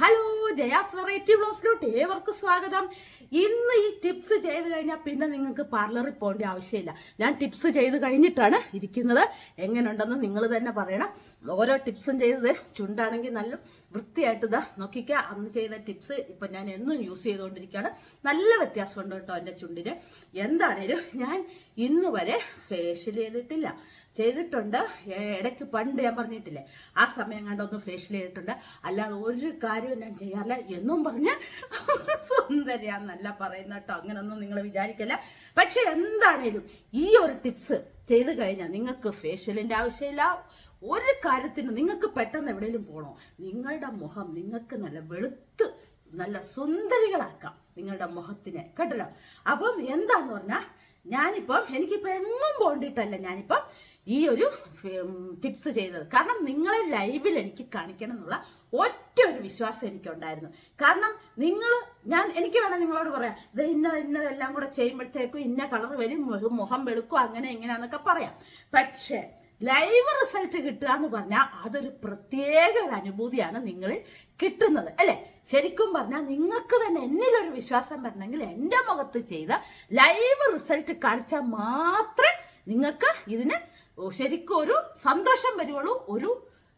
Hello Jaya's variety ബ്ലോസിലോട്ട് ഏവർക്കും സ്വാഗതം. ഇന്ന് ഈ ടിപ്സ് ചെയ്ത് കഴിഞ്ഞാൽ പിന്നെ നിങ്ങൾക്ക് പാർലറിൽ പോകേണ്ട ആവശ്യമില്ല. ഞാൻ ടിപ്സ് ചെയ്ത് കഴിഞ്ഞിട്ടാണ് ഇരിക്കുന്നത്. എങ്ങനെയുണ്ടെന്ന് നിങ്ങൾ തന്നെ പറയണം. ഓരോ ടിപ്സും ചെയ്തത് ചുണ്ടാണെങ്കിൽ നല്ല വൃത്തിയായിട്ട് ഇതാ നോക്കിക്കുക അന്ന് ചെയ്ത ടിപ്സ് ഇപ്പം ഞാൻ എന്നും യൂസ് ചെയ്തുകൊണ്ടിരിക്കുകയാണ്. നല്ല വ്യത്യാസമുണ്ട് കേട്ടോ എന്റെ ചുണ്ടിന്. എന്താണേലും ഞാൻ ഇന്നുവരെ ഫേഷ്യൽ ചെയ്തിട്ടില്ല. ചെയ്തിട്ടുണ്ട്. ഇടയ്ക്ക് പണ്ട് ഞാൻ പറഞ്ഞിട്ടില്ലേ ആ സമയം കണ്ടൊന്ന് ഫേഷ്യൽ ചെയ്തിട്ടുണ്ട്. അല്ലാതെ ഒരു കാര്യവും ഞാൻ ചെയ്യാറില്ല എന്നും പറഞ്ഞ് സുന്ദരിയാന്നല്ല പറയുന്ന കേട്ടോ. അങ്ങനൊന്നും നിങ്ങൾ വിചാരിക്കില്ല. പക്ഷെ എന്താണേലും ഈ ഒരു ടിപ്സ് ചെയ്ത് കഴിഞ്ഞാൽ നിങ്ങൾക്ക് ഫേഷ്യലിന്റെ ആവശ്യമില്ല. ഒരു കാര്യത്തിന് നിങ്ങൾക്ക് പെട്ടെന്ന് എവിടെയെങ്കിലും പോകണോ നിങ്ങളുടെ മുഖം നിങ്ങൾക്ക് നല്ല വെളുത്ത് നല്ല സുന്ദരികളാക്കാം. നിങ്ങളുടെ മുഖത്തിനെ. കേട്ടല്ലോ? അപ്പം എന്താന്ന് പറഞ്ഞാൽ ഞാനിപ്പം എനിക്കിപ്പോൾ എങ്ങും പോണ്ടിട്ടല്ല ഞാനിപ്പം ഈ ഒരു ടിപ്സ് ചെയ്തത്. കാരണം നിങ്ങളെ ലൈവിൽ എനിക്ക് കാണിക്കണം എന്നുള്ള ഒറ്റ ഒരു വിശ്വാസം എനിക്കുണ്ടായിരുന്നു. കാരണം നിങ്ങൾ ഞാൻ എനിക്ക് വേണം നിങ്ങളോട് പറയാം ഇത് ഇന്ന ഇന്നതെല്ലാം കൂടെ ചെയ്യുമ്പോഴത്തേക്കും ഇന്ന കളർ വരും മുഖം- വെളുക്കും അങ്ങനെ ഇങ്ങനെയാന്നൊക്കെ പറയാം. പക്ഷേ ലൈവ് റിസൾട്ട് കിട്ടുക എന്ന് പറഞ്ഞാൽ അതൊരു പ്രത്യേക ഒരു അനുഭൂതിയാണ് നിങ്ങൾ കിട്ടുന്നത് അല്ലേ? ശരിക്കും പറഞ്ഞാൽ നിങ്ങൾക്ക് തന്നെ എന്നിലൊരു വിശ്വാസം വരണമെങ്കിൽ എന്റെ മുഖത്ത് ചെയ്ത ലൈവ് റിസൾട്ട് കാണിച്ചാൽ മാത്രമേ നിങ്ങൾക്ക് ഇതിന് ശരിക്കും ഒരു സന്തോഷം വരുവുള്ളൂ ഒരു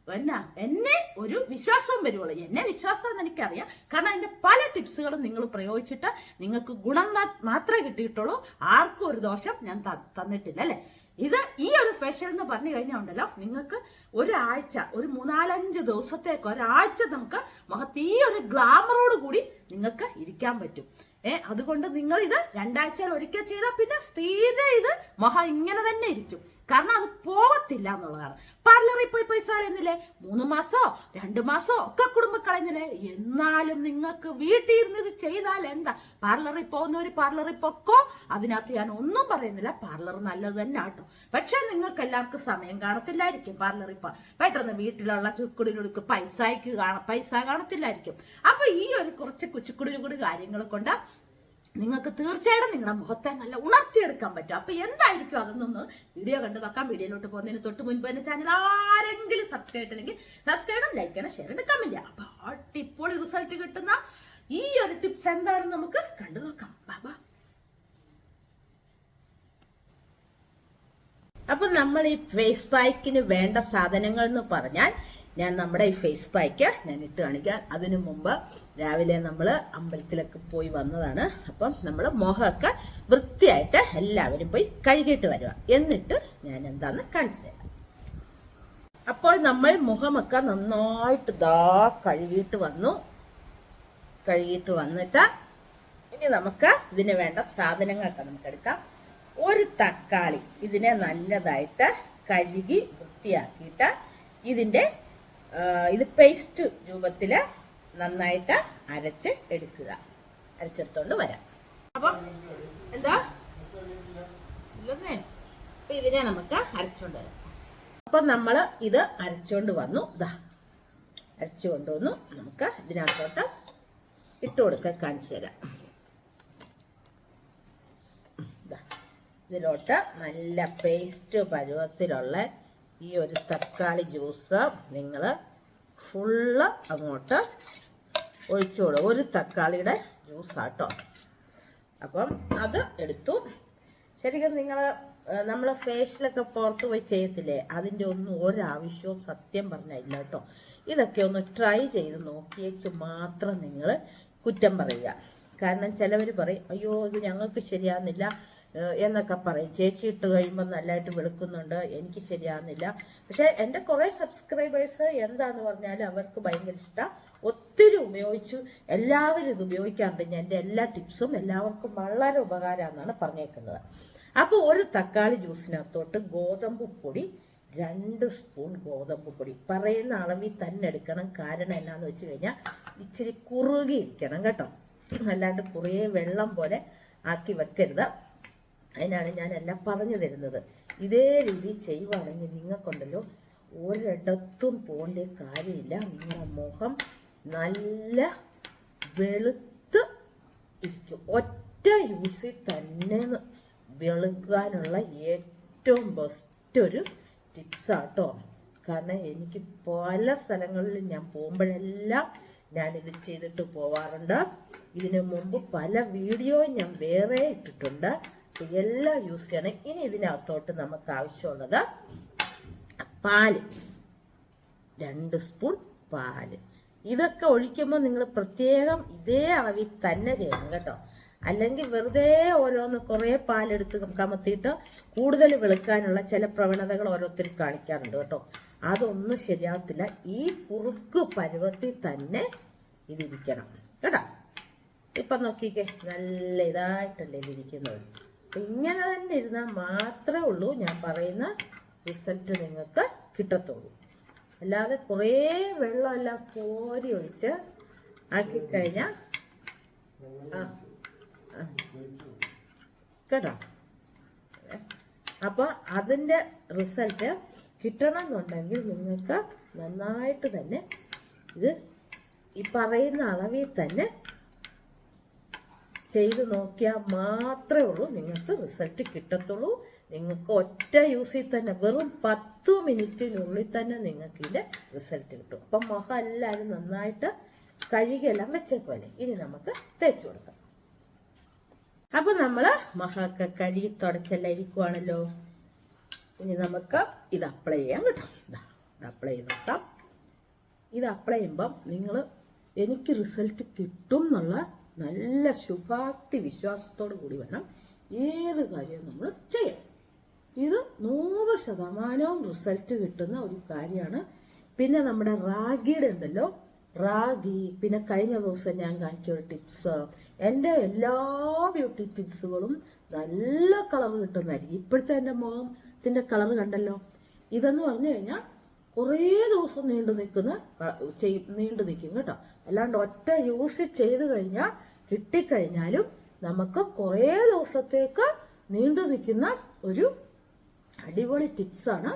എന്നാ എന്നെ ഒരു വിശ്വാസവും വരുവുള്ളൂ. എന്നെ വിശ്വാസം എന്ന് എനിക്കറിയാം. കാരണം അതിന്റെ പല ടിപ്സുകളും നിങ്ങൾ പ്രയോഗിച്ചിട്ട് നിങ്ങൾക്ക് ഗുണം മാത്രമേ കിട്ടിയിട്ടുള്ളൂ. ആർക്കും ഒരു ദോഷം ഞാൻ തന്നിട്ടില്ല അല്ലെ? ഇത് ഈ ഒരു ഫെഷ്യൽ എന്ന് പറഞ്ഞു കഴിഞ്ഞാൽ ഉണ്ടല്ലോ നിങ്ങൾക്ക് ഒരാഴ്ച ഒരു മൂന്നാലഞ്ച് ദിവസത്തേക്ക് ഒരാഴ്ച നമുക്ക് മഹത്തീ ഒരു ഗ്ലാമറോട് കൂടി നിങ്ങൾക്ക് ഇരിക്കാൻ പറ്റും. ഏ അതുകൊണ്ട് നിങ്ങൾ ഇത് രണ്ടാഴ്ചയിൽ ഒരിക്കൽ ചെയ്താൽ പിന്നെ സ്ഥിരം ഇത് മഹ ഇങ്ങനെ തന്നെ ഇരിക്കും. കാരണം അത് പോവത്തില്ല എന്നുള്ളതാണ്. പാർലറിൽ പോയി പൈസ കളയുന്നില്ലേ? മൂന്ന് മാസോ രണ്ട് മാസോ ഒക്കെ കുടുംബം കളയുന്നില്ലേ? എന്നാലും നിങ്ങൾക്ക് വീട്ടിൽ ഇരുന്ന് ഇത് ചെയ്താൽ എന്താ? പാർലറിൽ പോകുന്നവർ പാർലറിൽ പൊക്കോ? അതിനകത്ത് ഞാൻ ഒന്നും പറയുന്നില്ല. പാർലർ നല്ലത് തന്നെ ആട്ടോ. പക്ഷെ നിങ്ങൾക്ക് എല്ലാവർക്കും സമയം കാണത്തില്ലായിരിക്കും പാർലറിൽ പോ പെട്ടെന്ന് വീട്ടിലുള്ള ചുക്കുടിലുടുക്ക് പൈസയ്ക്ക് കാണ പൈസ കാണത്തില്ലായിരിക്കും. അപ്പൊ ഈ ഒരു കുറച്ച് കുച്ചുക്കുടി കാര്യങ്ങൾ കൊണ്ട് നിങ്ങൾക്ക് തീർച്ചയായിട്ടും നിങ്ങളുടെ മുഖത്തെ നല്ല ഉണർത്തിയെടുക്കാൻ പറ്റും. അപ്പൊ എന്തായിരിക്കും അതൊന്നൊന്ന് വീഡിയോ കണ്ടു നോക്കാം. വീഡിയോയിലോട്ട് പോകുന്നതിന് തൊട്ട് മുൻപ് തന്നെ ചാനൽ ആരെങ്കിലും സബ്സ്ക്രൈബ് ചെയ്യണമെങ്കിൽ സബ്സ്ക്രൈബ് ചെയ്യണം ലൈക്ക് ചെയ്യണം ഷെയർ ചെയ്യണം കമന്റ് ചെയ്യാം. അപ്പൊ ഇപ്പോൾ റിസൾട്ട് കിട്ടുന്ന ഈ ഒരു ടിപ്സ് എന്താണെന്ന് നമുക്ക് കണ്ടു നോക്കാം. ബാബാ അപ്പൊ നമ്മൾ ഈ ഫേസ് പാക്കിന് വേണ്ട സാധനങ്ങൾ എന്ന് പറഞ്ഞാൽ ഞാൻ നമ്മുടെ ഈ ഫേസ് പാക്ക് ഞാൻ ഇട്ട് കാണിക്കാം. അതിനു മുമ്പ് രാവിലെ നമ്മൾ അമ്പലത്തിലൊക്കെ പോയി വന്നതാണ്. അപ്പം നമ്മൾ മുഖമൊക്കെ വൃത്തിയായിട്ട് എല്ലാവരും പോയി കഴുകിയിട്ട് വരിക. എന്നിട്ട് ഞാൻ എന്താന്ന് കാണിച്ചു തരാം. അപ്പോൾ നമ്മൾ മുഖമൊക്കെ നന്നായിട്ട് ദാ കഴുകിയിട്ട് വന്നു. കഴുകിയിട്ട് വന്നിട്ട് ഇനി നമുക്ക് ഇതിന് വേണ്ട സാധനങ്ങളൊക്കെ നമുക്ക് എടുക്കാം. ഒരു തക്കാളി ഇതിനെ നല്ലതായിട്ട് കഴുകി വൃത്തിയാക്കിയിട്ട് ഇതിന്റെ ആ, ഇത് പേസ്റ്റ് രൂപത്തിൽ നന്നായിട്ട് അരച്ച് എടുക്കുക. അരച്ചെടുത്തോണ്ട് വരാം. അപ്പം എന്താ? ഇല്ലെന്നേ. ഇതിനെ നമുക്ക് അരച്ചുകൊണ്ട് വരാം. അപ്പൊ നമ്മൾ ഇത് അരച്ചുകൊണ്ട് വന്നു. ഇതാ അരച്ചു കൊണ്ടുവന്നു. നമുക്ക് ഇതിനകത്തോട്ട് ഇട്ട് കൊടുക്കാൻ കാണിച്ചു തരാം. ഇതിലോട്ട് നല്ല പേസ്റ്റ് പരുവത്തിലുള്ള ഈ ഒരു തക്കാളി ജ്യൂസ് നിങ്ങൾ ഫുള്ള് അങ്ങോട്ട് ഒഴിച്ചുകൊള്ളു ഒരു തക്കാളിയുടെ ജ്യൂസാട്ടോ അപ്പം അത് എടുത്തു. ശരിക്കും നിങ്ങൾ നമ്മൾ ഫേഷ്യലൊക്കെ പുറത്ത് പോയി ചെയ്യത്തില്ലേ? അതിന്റെ ഒന്നും ഒരാവശ്യവും സത്യം പറഞ്ഞാൽ ഇല്ല കേട്ടോ. ഇതൊക്കെ ഒന്ന് ട്രൈ ചെയ്ത് നോക്കിയേച്ച് മാത്രം നിങ്ങൾ കുറ്റം പറയുക. കാരണം ചിലവർ പറയും അയ്യോ ഇത് ഞങ്ങൾക്ക് ശരിയാകുന്നില്ല എന്നൊക്കെ പറയും. ചേച്ചി ഇട്ട് കഴിയുമ്പോൾ നല്ലതായിട്ട് വെളുക്കുന്നുണ്ട്. എനിക്ക് ശരിയാകുന്നില്ല പക്ഷേ എന്റെ കുറേ സബ്സ്ക്രൈബേഴ്സ് എന്താന്ന് പറഞ്ഞാൽ അവർക്ക് ഭയങ്കര ഇഷ്ടമാണ് ഒത്തിരി ഉപയോഗിച്ചു. എല്ലാവരും ഇത് ഉപയോഗിക്കാറുണ്ട് ഞാൻ എന്റെ എല്ലാ ടിപ്സും എല്ലാവർക്കും വളരെ ഉപകാരമാണെന്നാണ് പറഞ്ഞേക്കുന്നത്. അപ്പോൾ ഒരു തക്കാളി ജ്യൂസിനകത്തോട്ട് ഗോതമ്പ് പൊടി രണ്ട് സ്പൂൺ ഗോതമ്പ് പൊടി. പറയുന്ന അളവിൽ തന്നെ എടുക്കണം. കാരണം എന്നാന്ന് വെച്ച് കഴിഞ്ഞാൽ ഇച്ചിരി കുറുകി ഇരിക്കണം കേട്ടോ. അല്ലാണ്ട് കുറേ വെള്ളം പോലെ ആക്കി വെക്കരുത്. അതിനാണ് എല്ലാം പറഞ്ഞു തരുന്നത്. ഇതേ രീതി ചെയ്യുവാണെങ്കിൽ നിങ്ങൾക്കുണ്ടല്ലോ ഒരിടത്തും പോകേണ്ട കാര്യമില്ല. നിങ്ങളുടെ മുഖം നല്ല വെളുത്ത് ഇരിക്കും. ഒറ്റ യൂസിൽ തന്നെ വെളുക്കാനുള്ള ഏറ്റവും ബെസ്റ്റ് ഒരു ടിപ്സാട്ടോ കാരണം എനിക്ക് പല സ്ഥലങ്ങളിലും ഞാൻ പോകുമ്പോഴെല്ലാം ഇത് ചെയ്തിട്ട് പോവാറുണ്ട്. ഇതിനു മുമ്പ് പല വീഡിയോയും ഞാൻ വേറെ ഇട്ടിട്ടുണ്ട്. എല്ലാം യൂസ് ചെയ്യണം. ഇനി ഇതിനകത്തോട്ട് നമുക്ക് ആവശ്യമുള്ളത് പാൽ. രണ്ട് സ്പൂൺ പാൽ. ഇതൊക്കെ ഒഴിക്കുമ്പോൾ നിങ്ങൾ പ്രത്യേകം ഇതേ അളവിൽ തന്നെ ചെയ്യണം കേട്ടോ. അല്ലെങ്കിൽ വെറുതെ ഓരോന്ന് കുറേ പാലെടുത്ത് കമത്തിയിട്ട് കൂടുതൽ വെളുക്കാനുള്ള ചില പ്രവണതകൾ ഓരോരുത്തർ കാണിക്കാറുണ്ട് കേട്ടോ. അതൊന്നും ശരിയാവത്തില്ല. ഈ കുറുക്ക് പരുവത്തിൽ തന്നെ ഇതിരിക്കണം. കേട്ടോ? ഇപ്പം നോക്കിക്കേ. നല്ല ഇതായിട്ടല്ലേ ഇതിരിക്കുന്നത്. ഇങ്ങനെ തന്നെ ഇരുന്നാൽ മാത്രമേ ഉള്ളൂ ഞാൻ പറയുന്ന റിസൾട്ട് നിങ്ങൾക്ക് കിട്ടത്തുള്ളൂ അല്ലാതെ കുറേ വെള്ളമെല്ലാം കോരി ഒഴിച്ച് ആക്കിക്കഴിഞ്ഞാൽ. കേട്ടോ അപ്പോൾ അതിന്റെ റിസൾട്ട് കിട്ടണമെന്നുണ്ടെങ്കിൽ നിങ്ങൾക്ക് നന്നായിട്ട് തന്നെ ഇത് ഈ പറയുന്ന അളവിൽ തന്നെ ചെയ്ത് നോക്കിയാൽ മാത്രമേ ഉള്ളൂ. നിങ്ങൾക്ക് റിസൾട്ട് കിട്ടത്തുള്ളൂ. നിങ്ങൾക്ക് ഒറ്റ യൂസിൽ തന്നെ വെറും പത്ത് മിനിറ്റിനുള്ളിൽ തന്നെ നിങ്ങൾക്ക് ഇതിന്റെ റിസൾട്ട് കിട്ടും. അപ്പം മുഖം എല്ലാവരും നന്നായിട്ട് കഴുകിയെല്ലാം വെച്ചേക്കുമല്ലേ ഇനി നമുക്ക് തേച്ച് കൊടുക്കാം. അപ്പം നമ്മൾ മുഖമൊക്കെ കഴുകി തുടച്ചെല്ലാം ഇരിക്കുവാണല്ലോ. ഇനി നമുക്ക് ഇത് അപ്ലൈ ചെയ്യാം കേട്ടോ. ഇതാ ഇത് അപ്ലൈ ചെയ്ത് നോക്കാം. ഇത് അപ്ലൈ ചെയ്യുമ്പം നിങ്ങൾ എനിക്ക് റിസൾട്ട് കിട്ടും എന്നുള്ള നല്ല ശുഭാപ്തി വിശ്വാസത്തോടു കൂടി വേണം ഏത് കാര്യവും നമ്മൾ ചെയ്യാൻ. ഇത് നൂറ് ശതമാനവും റിസൾട്ട് കിട്ടുന്ന ഒരു കാര്യമാണ്. പിന്നെ നമ്മുടെ റാഗിയുടെ ഉണ്ടല്ലോ. റാഗി. പിന്നെ കഴിഞ്ഞ ദിവസം ഞാൻ കാണിച്ച ഒരു ടിപ്സ് എന്റെ എല്ലാ ബ്യൂട്ടി ടിപ്സുകളും നല്ല കളർ കിട്ടുന്നതായിരിക്കും. ഇപ്പോഴത്തെ എന്റെ മുഖത്തിന്റെ കളർ കണ്ടല്ലോ. ഇതെന്ന് പറഞ്ഞു കഴിഞ്ഞാൽ കുറേ ദിവസം നീണ്ടു നിൽക്കുന്ന നീണ്ടു നിൽക്കും കേട്ടോ. അല്ലാണ്ട് ഒറ്റ യൂസ് ചെയ്ത് കഴിഞ്ഞാൽ കിട്ടിക്കഴിഞ്ഞാലും നമുക്ക് കുറേ ദിവസത്തേക്ക് നീണ്ടു നിൽക്കുന്ന ഒരു അടിപൊളി ടിപ്സാണ്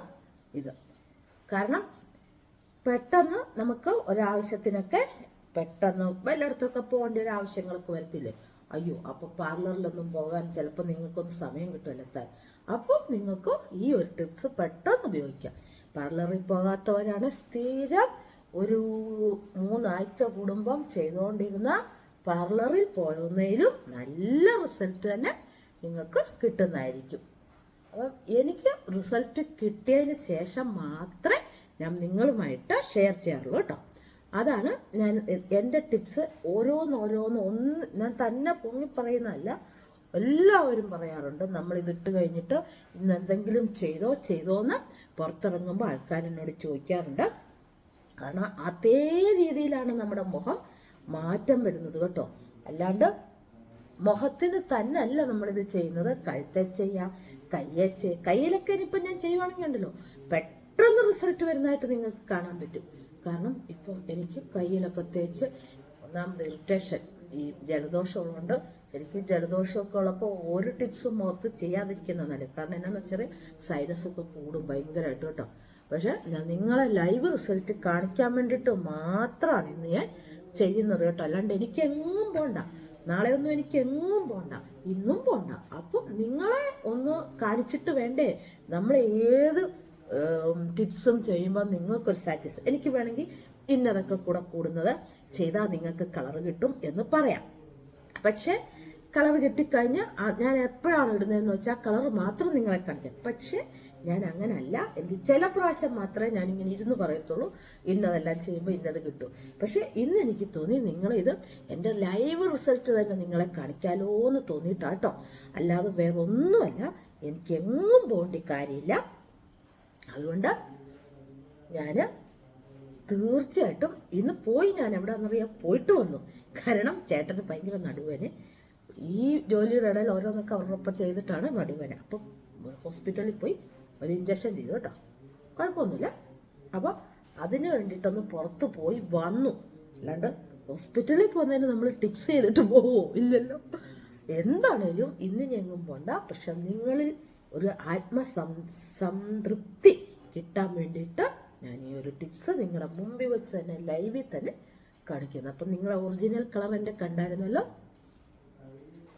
ഇത്. കാരണം പെട്ടെന്ന് നമുക്ക് ഒരാവശ്യത്തിനൊക്കെ പെട്ടെന്ന് വല്ലയിടത്തൊക്കെ പോകേണ്ട ഒരു ആവശ്യങ്ങളൊക്കെ വരത്തില്ലേ? അയ്യോ അപ്പോൾ പാർലറിലൊന്നും പോകാൻ ചിലപ്പോൾ നിങ്ങൾക്കൊന്നും സമയം കിട്ടുമല്ലോ എത്താൻ അപ്പോൾ നിങ്ങൾക്ക് ഈ ഒരു ടിപ്സ് പെട്ടെന്ന് ഉപയോഗിക്കാം. പാർലറിൽ പോകാത്തവരാണ് സ്ഥിരം ഒരു മൂന്നാഴ്ച കുടുംബം ചെയ്തുകൊണ്ടിരുന്ന പാർലറിൽ പോകുന്നതിലും നല്ല റിസൾട്ട് തന്നെ നിങ്ങൾക്ക് കിട്ടുന്നതായിരിക്കും. അപ്പം എനിക്ക് റിസൾട്ട് കിട്ടിയതിന് ശേഷം മാത്രമേ ഞാൻ നിങ്ങളുമായിട്ട് ഷെയർ ചെയ്യാറുള്ളൂ കേട്ടോ. അതാണ് ഞാൻ എന്റെ ടിപ്സ് ഓരോന്നോരോന്ന് ഒന്ന് ഞാൻ തന്നെ പൊങ്ങി പറയുന്നതല്ല എല്ലാവരും പറയാറുണ്ട്. നമ്മൾ ഇതിട്ട് കഴിഞ്ഞിട്ട് ഇന്ന് എന്തെങ്കിലും ചെയ്തോ ചെയ്തോ എന്ന് പുറത്തിറങ്ങുമ്പോൾ ആൾക്കാർ എന്നോട് ചോദിക്കാറുണ്ട്. കാരണം അതേ രീതിയിലാണ് നമ്മുടെ മുഖം മാറ്റം വരുന്നത് കേട്ടോ. അല്ലാണ്ട് മുഖത്തിന് തന്നെ അല്ല നമ്മളിത് ചെയ്യുന്നത്. കഴുത്തെ ചെയ്യാം കയ്യെ ചെയ്യാം കയ്യിലൊക്കെ ഇനിയിപ്പം ഞാൻ ചെയ്യുവാണെങ്കിൽ ഉണ്ടല്ലോ. പെട്ടെന്ന് റിസൾട്ട് വരുന്നതായിട്ട് നിങ്ങൾക്ക് കാണാൻ പറ്റും. കാരണം ഇപ്പം എനിക്ക് കയ്യിലൊക്കെ തേച്ച് ഒന്നാമത് ഇറിറ്റേഷൻ ഈ ജലദോഷം ശരിക്കും ജലദോഷമൊക്കെ ഉള്ളപ്പോൾ ഒരു ടിപ്സും മുഖത്ത് ചെയ്യാതിരിക്കുന്ന നല്ലത് കാരണം എന്നാന്ന് വെച്ചാൽ സൈനസ് ഒക്കെ കൂടും ഭയങ്കരമായിട്ട് കേട്ടോ. പക്ഷെ നിങ്ങളെ ലൈവ് റിസൾട്ട് കാണിക്കാൻ വേണ്ടിയിട്ട് മാത്രമാണ് ഇന്ന് ഞാൻ ചെയ്യുന്നത് കേട്ടോ. അല്ലാണ്ട് എനിക്ക് എങ്ങും പോണ്ട. നാളെ ഒന്നും എനിക്ക് എങ്ങും പോണ്ട. ഇന്നും പോണ്ട. അപ്പം നിങ്ങളെ ഒന്ന് കാണിച്ചിട്ട് വേണ്ടേ? നമ്മൾ ഏത് ടിപ്സും ചെയ്യുമ്പോൾ നിങ്ങൾക്കൊരു സാറ്റിസ്ഫൈ എനിക്ക് വേണമെങ്കിൽ ഇന്നതൊക്കെ കൂടെ കൂടുന്നത് ചെയ്താൽ നിങ്ങൾക്ക് കളർ കിട്ടും എന്ന് പറയാം. പക്ഷേ കളർ കിട്ടിക്കഴിഞ്ഞാൽ ഞാൻ എപ്പോഴാണ് ഇടുന്നതെന്ന് വെച്ചാൽ കളർ മാത്രം നിങ്ങളെ കാണിക്കാം. പക്ഷേ ഞാൻ അങ്ങനല്ല. എനിക്ക് ചില പ്രാവശ്യം മാത്രമേ ഞാൻ ഇങ്ങനെ ഇരുന്ന് പറയത്തുള്ളൂ. ഇന്നതെല്ലാം ചെയ്യുമ്പോൾ ഇന്നത് കിട്ടും. പക്ഷേ ഇന്ന് എനിക്ക് തോന്നി നിങ്ങളിത് എന്റെ ലൈവ് റിസൾട്ട് തന്നെ നിങ്ങളെ കാണിക്കാലോ എന്ന് തോന്നിയിട്ടാട്ടോ അല്ലാതെ വേറെ ഒന്നുമല്ല എനിക്ക് എങ്ങും പോകേണ്ട കാര്യമില്ല. അതുകൊണ്ട് ഞാൻ തീർച്ചയായിട്ടും ഇന്ന് പോയി ഞാൻ എവിടെയാണെന്നറിയാം പോയിട്ട് വന്നു. കാരണം ചേട്ടന് ഭയങ്കര നടുവേന്. ഈ ജോലിയുടെ ഇടയിൽ ഓരോന്നൊക്കെ അവരോടൊപ്പം ചെയ്തിട്ടാണ് നടുവേന അപ്പം ഹോസ്പിറ്റലിൽ പോയി ഒരു ഇഞ്ചക്ഷൻ ചെയ്തു കേട്ടോ. കുഴപ്പമൊന്നുമില്ല. അപ്പോൾ അതിന് വേണ്ടിയിട്ടൊന്ന് പുറത്ത് പോയി വന്നു. അല്ലാണ്ട് ഹോസ്പിറ്റലിൽ പോകുന്നതിന് നമ്മൾ ടിപ്സ് ചെയ്തിട്ട് പോവോ? ഇല്ലല്ലോ. എന്താണേലും ഇന്ന് ഞങ്ങും പോണ്ട. പക്ഷെ നിങ്ങളിൽ ഒരു ആത്മസം സംതൃപ്തി കിട്ടാൻ വേണ്ടിയിട്ട് ഞാൻ ഈ ഒരു ടിപ്സ് നിങ്ങളുടെ മുമ്പിൽ വെച്ച് തന്നെ ലൈവിൽ തന്നെ കാണിക്കുന്നത് അപ്പം നിങ്ങളെ ഒറിജിനൽ കളർ എന്റെ കണ്ടായിരുന്നല്ലോ?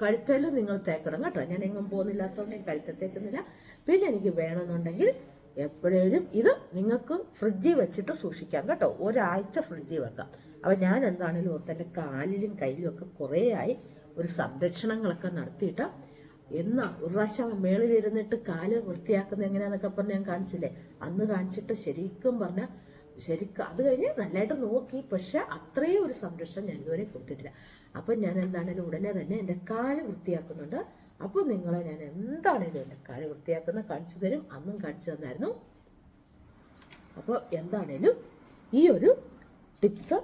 കഴുത്തേലും നിങ്ങൾ തേക്കണം കേട്ടോ. ഞാൻ എങ്ങും പോകുന്നില്ലാത്തതുകൊണ്ട് ഞാൻ കഴുത്ത തേക്കുന്നില്ല. പിന്നെ എനിക്ക് വേണമെന്നുണ്ടെങ്കിൽ എപ്പോഴേലും ഇത് നിങ്ങൾക്ക് ഫ്രിഡ്ജിൽ വെച്ചിട്ട് സൂക്ഷിക്കാം കേട്ടോ. ഒരാഴ്ച ഫ്രിഡ്ജിൽ വെക്കാം. അപ്പം ഞാൻ എന്താണെങ്കിലും ഓർത്ത് എന്റെ കാലിലും കയ്യിലും ഒക്കെ കുറേ ആയി ഒരു സംരക്ഷണങ്ങളൊക്കെ നടത്തിയിട്ട് എന്നാ ഒരു പ്രാവശ്യം മേളിൽ ഇരുന്നിട്ട് കാൽ വൃത്തിയാക്കുന്നത് എങ്ങനെയാന്നൊക്കെ പറഞ്ഞ് ഞാൻ കാണിച്ചില്ലേ? അന്ന് കാണിച്ചിട്ട് ശരിക്കും പറഞ്ഞാൽ ശരിക്കും അത് കഴിഞ്ഞ് നല്ലതായിട്ട് നോക്കി പക്ഷെ അത്രയും ഒരു സംരക്ഷണം ഞാൻ ഇതുവരെ കൊടുത്തിട്ടില്ല. അപ്പം ഞാൻ എന്താണേലും ഉടനെ തന്നെ എന്റെ കാൽ വൃത്തിയാക്കുന്നുണ്ട്. അപ്പോൾ നിങ്ങളെ ഞാൻ എന്താണേലും എന്റെ കാൽ വൃത്തിയാക്കുന്ന കാണിച്ചു തരും. അന്നും കാണിച്ചു തന്നായിരുന്നു. അപ്പോൾ എന്താണേലും ഈ ഒരു ടിപ്സ്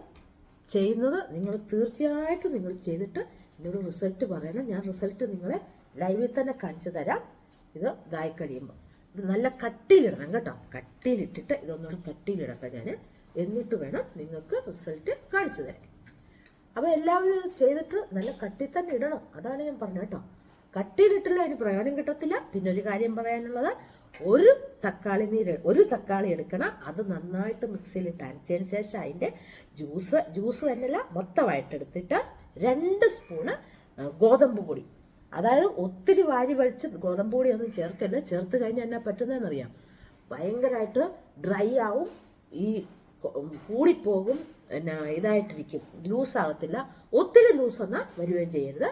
ചെയ്യുന്നത് നിങ്ങൾ തീർച്ചയായിട്ടും നിങ്ങൾ ചെയ്തിട്ട് എന്നോട് റിസൾട്ട് പറയണം. ഞാൻ റിസൾട്ട് നിങ്ങളെ ലൈവിൽ തന്നെ കാണിച്ചു തരാം. ഇത് ഇതായി കഴിയുമ്പോൾ ഇത് നല്ല കട്ടിയിലിടണം കേട്ടോ. കട്ടിയിലിട്ടിട്ട് ഇതൊന്നുകൂടെ കട്ടിയിലിടട്ടെ ഞാൻ എന്നിട്ട് വേണം നിങ്ങൾക്ക് റിസൾട്ട് കാണിച്ചു തരാൻ. അപ്പോൾ എല്ലാവരും ചെയ്തിട്ട് നല്ല കട്ടി തന്നെ ഇടണം. അതാണ് ഞാൻ പറഞ്ഞത് കേട്ടോ. കട്ടിയിലിട്ടില്ല അതിന് പ്രയോജനം കിട്ടത്തില്ല. പിന്നെ ഒരു കാര്യം പറയാനുള്ളത് ഒരു തക്കാളി നീര് ഒരു തക്കാളി എടുക്കണം. അത് നന്നായിട്ട് മിക്സിയിലിട്ട് അരച്ചതിന് ശേഷം അതിന്റെ ജ്യൂസ് ജ്യൂസ് തന്നെയല്ല മൊത്തമായിട്ട് എടുത്തിട്ട് രണ്ട് സ്പൂണ് ഗോതമ്പ് പൊടി. അതായത് ഒത്തിരി വാരി വലിച്ച് ഗോതമ്പ് പൊടി ഒന്നും ചേർക്കല്ല ചേർത്ത് കഴിഞ്ഞാൽ എന്നാ പറ്റുന്നതെന്നറിയാം ഭയങ്കരമായിട്ട് ഡ്രൈ ആവും. ഈ കൂടിപ്പോകും. എന്നാ ഇതായിട്ടിരിക്കും. ലൂസ് ആകത്തില്ല ഒത്തിരി ലൂസ് എന്നാൽ വരികയും ചെയ്യരുത്.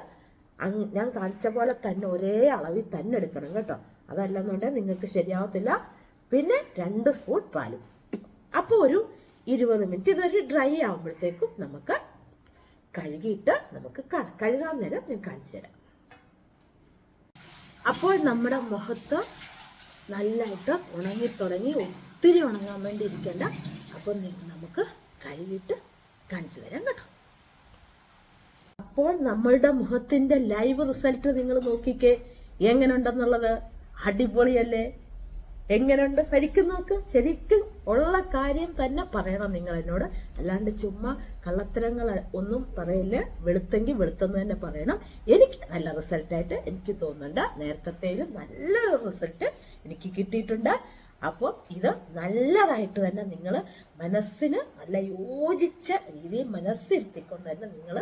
ഞാൻ കാണിച്ച പോലെ തന്നെ ഒരേ അളവിൽ തന്നെ എടുക്കണം കേട്ടോ. അതല്ലെന്നുണ്ടെങ്കിൽ നിങ്ങൾക്ക് ശരിയാവത്തില്ല. പിന്നെ രണ്ട് സ്പൂൺ പാലും. അപ്പോൾ ഒരു ഇരുപത് മിനിറ്റ് ഇതൊരു ഡ്രൈ ആകുമ്പോഴത്തേക്കും നമുക്ക് കഴുകിയിട്ട് നമുക്ക് കഴുകാൻ നേരം ഞാൻ കാണിച്ചു തരാം. അപ്പോൾ നമ്മുടെ മുഖത്ത് നല്ലതായിട്ട് ഉണങ്ങി തുടങ്ങി ഒത്തിരി ഉണങ്ങാൻ വേണ്ടി ഇരിക്കേണ്ട. അപ്പോൾ നമുക്ക് കഴുകിയിട്ട് കാണിച്ചു തരാം കേട്ടോ. അപ്പോൾ നമ്മളുടെ മുഖത്തിന്റെ ലൈവ് റിസൾട്ട് നിങ്ങൾ നോക്കിക്കേ. എങ്ങനെയുണ്ടെന്നുള്ളത് അടിപൊളിയല്ലേ? എങ്ങനെയുണ്ട് ശരിക്കും നോക്ക്. ശരിക്കും ഉള്ള കാര്യം തന്നെ പറയണം നിങ്ങൾ എന്നോട് അല്ലാണ്ട് ചുമ്മാ കള്ളത്തരങ്ങൾ ഒന്നും പറയില്ല വെളുത്തെങ്കിൽ വെളുത്തെന്ന് തന്നെ പറയണം. എനിക്ക് നല്ല റിസൾട്ടായിട്ട് എനിക്ക് തോന്നുന്നുണ്ട്. നേരത്തേലും നല്ലൊരു റിസൾട്ട് എനിക്ക് കിട്ടിയിട്ടുണ്ട്. അപ്പോൾ ഇത് നല്ലതായിട്ട് തന്നെ നിങ്ങൾ മനസ്സിന് നല്ല യോജിച്ച രീതിയിൽ മനസ്സിരുത്തിക്കൊണ്ട് തന്നെ നിങ്ങൾ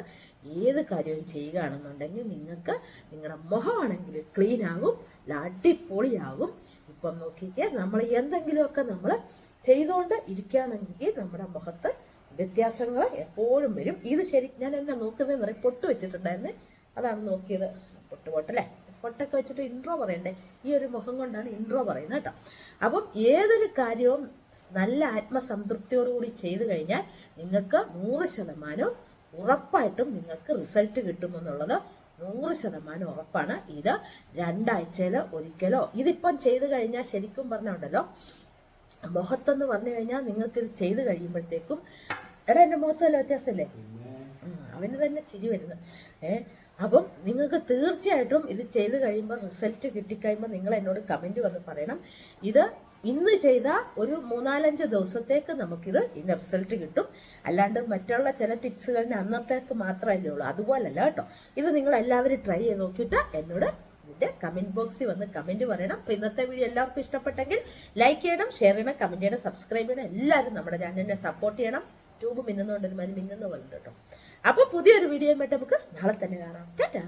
ഏത് കാര്യവും ചെയ്യുകയാണെന്നുണ്ടെങ്കിൽ നിങ്ങൾക്ക് നിങ്ങളുടെ മുഖമാണെങ്കിൽ ക്ലീൻ ആകും അടിപൊളിയാകും. ഇപ്പം നോക്കിക്കേ നമ്മൾ എന്തെങ്കിലുമൊക്കെ നമ്മൾ ചെയ്തുകൊണ്ട് ഇരിക്കുകയാണെങ്കിൽ നമ്മുടെ മുഖത്ത് വ്യത്യാസങ്ങൾ എപ്പോഴും വരും. ഇത് ശരി ഞാൻ എന്നെ നോക്കുന്നത് പറയും പൊട്ട് വെച്ചിട്ടുണ്ടായിരുന്നു? അതാണ് നോക്കിയത്. പൊട്ട് പൊട്ടല്ലേ പൊട്ടൊക്കെ വെച്ചിട്ട് ഇൻട്രോ പറയണ്ടേ? ഈ ഒരു മുഖം കൊണ്ടാണ് ഇൻട്രോ പറയുന്നത് കേട്ടോ. അപ്പം ഏതൊരു കാര്യവും നല്ല ആത്മസംതൃപ്തിയോടുകൂടി ചെയ്തു കഴിഞ്ഞാൽ നിങ്ങൾക്ക് നൂറ് ശതമാനവും ഉറപ്പായിട്ടും നിങ്ങൾക്ക് റിസൾട്ട് കിട്ടുമെന്നുള്ളത് നൂറ് ശതമാനം ഉറപ്പാണ്. ഇത് രണ്ടാഴ്ചയിൽ ഒരിക്കലോ ഇതിപ്പം ചെയ്തു കഴിഞ്ഞാൽ ശരിക്കും പറഞ്ഞുണ്ടല്ലോ മുഖത്തെന്ന് പറഞ്ഞു കഴിഞ്ഞാൽ നിങ്ങൾക്ക് ഇത് ചെയ്ത് കഴിയുമ്പോഴത്തേക്കും എടാ എന്റെ മുഖത്ത് നല്ല വ്യത്യാസമല്ലേ? അവന് തന്നെ ചിരി വരുന്നത് ഏ അപ്പം നിങ്ങൾക്ക് തീർച്ചയായിട്ടും ഇത് ചെയ്ത് കഴിയുമ്പോൾ റിസൾട്ട് കിട്ടിക്കഴിയുമ്പോൾ നിങ്ങൾ എന്നോട് കമന്റ് വന്ന് പറയണം. ഇത് ഇന്ന് ചെയ്ത ഒരു മൂന്നാലഞ്ച് ദിവസത്തേക്ക് നമുക്കിത് ഇതിന്റെ റിസൾട്ട് കിട്ടും. അല്ലാണ്ട് മറ്റുള്ള ചില ടിപ്സുകളിന് അന്നത്തേക്ക് മാത്രമല്ലേ ഉള്ളൂ. അതുപോലല്ല കേട്ടോ. ഇത് നിങ്ങൾ എല്ലാവരും ട്രൈ ചെയ്ത് നോക്കിയിട്ട് എന്നോട് ഇതിന്റെ കമന്റ് ബോക്സിൽ വന്ന് കമന്റ് പറയണം. അപ്പൊ ഇന്നത്തെ വീഡിയോ എല്ലാവർക്കും ഇഷ്ടപ്പെട്ടെങ്കിൽ ലൈക്ക് ചെയ്യണം ഷെയർ ചെയ്യണം കമന്റ് ചെയ്യണം സബ്സ്ക്രൈബ് ചെയ്യണം. എല്ലാവരും നമ്മുടെ ചാനലിനെ സപ്പോർട്ട് ചെയ്യണം. ട്യൂബ് മിന്നുന്നുണ്ട് ഒരു മതി മിന്നുന്ന പോലെ കേട്ടോ. അപ്പൊ പുതിയൊരു വീഡിയോ ആയിട്ട് നമുക്ക് നാളെ തന്നെ കാണാം. ടാറ്റാ.